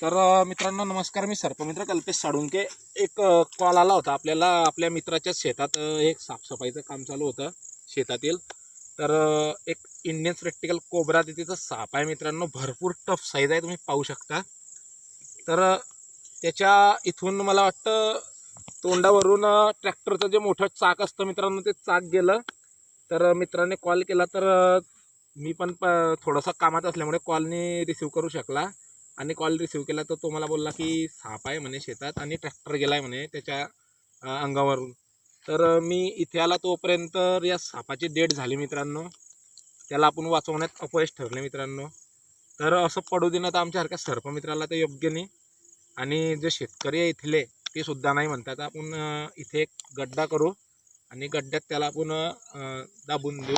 तर मित्रांनो नमस्कार मी सर्पमित्र कल्पेश साडुंके एक कॉल आला होता आपल्याला आपल्या मित्राच्या शेतात एक साफसफाईचं काम चालू होतं शेतातील. तर एक इंडियन प्रॅक्टिकल कोबरा तिथं साप आहे मित्रांनो. भरपूर टफ साईज आहे तुम्ही पाहू शकता. तर त्याच्या इथून मला वाटतं तोंडावरून ट्रॅक्टरचं जे मोठं चाक असतं मित्रांनो ते चाक गेलं. तर मित्राने कॉल केला तर मी पण प थोडंसं कामात असल्यामुळे कॉलनी रिसीव करू शकला. आणि कॉल रिसिव्ह केला तर तो मला बोलला की साप आहे म्हणे शेतात आणि ट्रॅक्टर गेला आहे म्हणे त्याच्या अंगावरून. तर मी इथे आला तोपर्यंत या सापाची डेट झाली मित्रांनो. त्याला आपण वाचवण्यात अपयश ठरले मित्रांनो. तर असं पडू देणं तर आमच्यासारख्या सर्पमित्राला तर योग्य नाही. आणि जे शेतकरी आहे इथले ते सुद्धा नाही म्हणतात. आपण इथे एक गड्डा करू आणि गड्ड्यात त्याला आपण दाबून देऊ.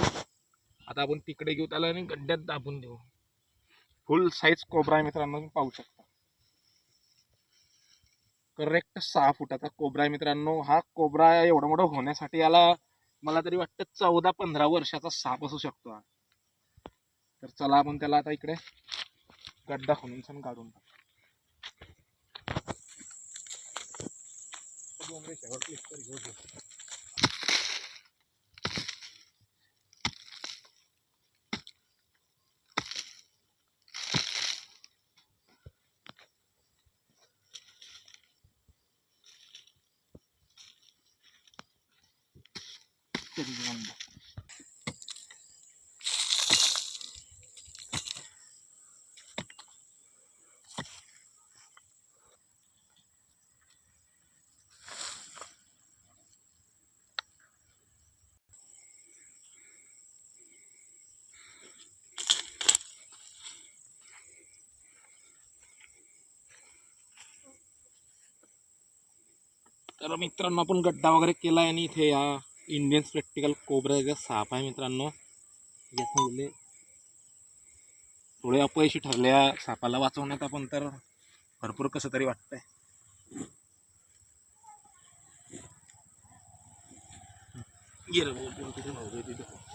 आता आपण तिकडे घेऊ त्याला आणि गड्ड्यात दाबून देऊ. फुल साईज कोबरा आहे मित्रांनो तुम्ही पाहू शकता. करेक्ट सहा फुटाचा कोबरा आहे मित्रांनो. हा कोबरा एवढा मोठा होण्यासाठी याला मला तरी वाटतं चौदा पंधरा वर्षाचा साप असू शकतो हा. तर चला आपण त्याला आता इकडे गड्डा खणून सण काढून टाकू. डोंगरे शेवट click तर मित्रांनो आपण गड्डा वगैरे केला आहे आणि इथे या इंडियन स्पेक्टिकल कोबराचा साप आहे मित्रांनो. याच्यामध्ये थोडे अपयशी ठरल्या सापाला वाचवण्यात आपण तर भरपूर कसं तरी वाटतंय. गेलं तिथे.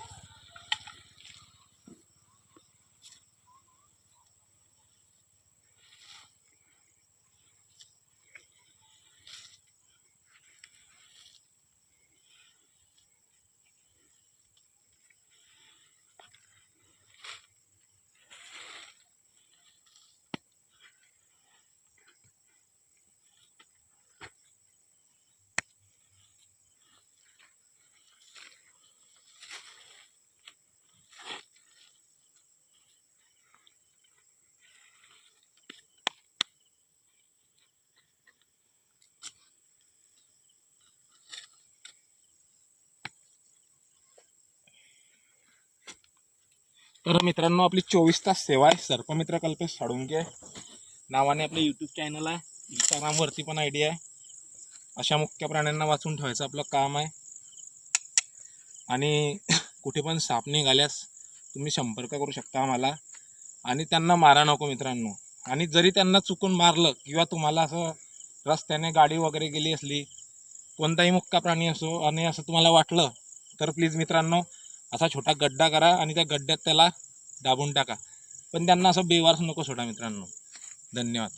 तर मित्रांनो आपली चोवीस तास सेवा आहे. सर्पमित्र कल्पेश साडुंगे नावाने आपले यूट्यूब चॅनल आहे. इंस्टाग्रामवरती पण आय डी आहे. अशा मुख्य प्राण्यांना वाचून ठेवायचं आपलं काम आहे. आणि कुठे पण साप निघाल्यास तुम्ही संपर्क करू शकता आम्हाला. आणि त्यांना मारा नको मित्रांनो. आणि जरी त्यांना चुकून मारलं किंवा तुम्हाला असं रस्त्याने गाडी वगैरे गेली असली कोणताही मुक्का प्राणी असो आणि असं तुम्हाला वाटलं तर प्लीज मित्रांनो असा छोटा गड्डा करा आणि त्या गड्ड्यात त्याला दाबून टाका. पण त्यांना असं बेवारस नको सोडा मित्रांनो. धन्यवाद.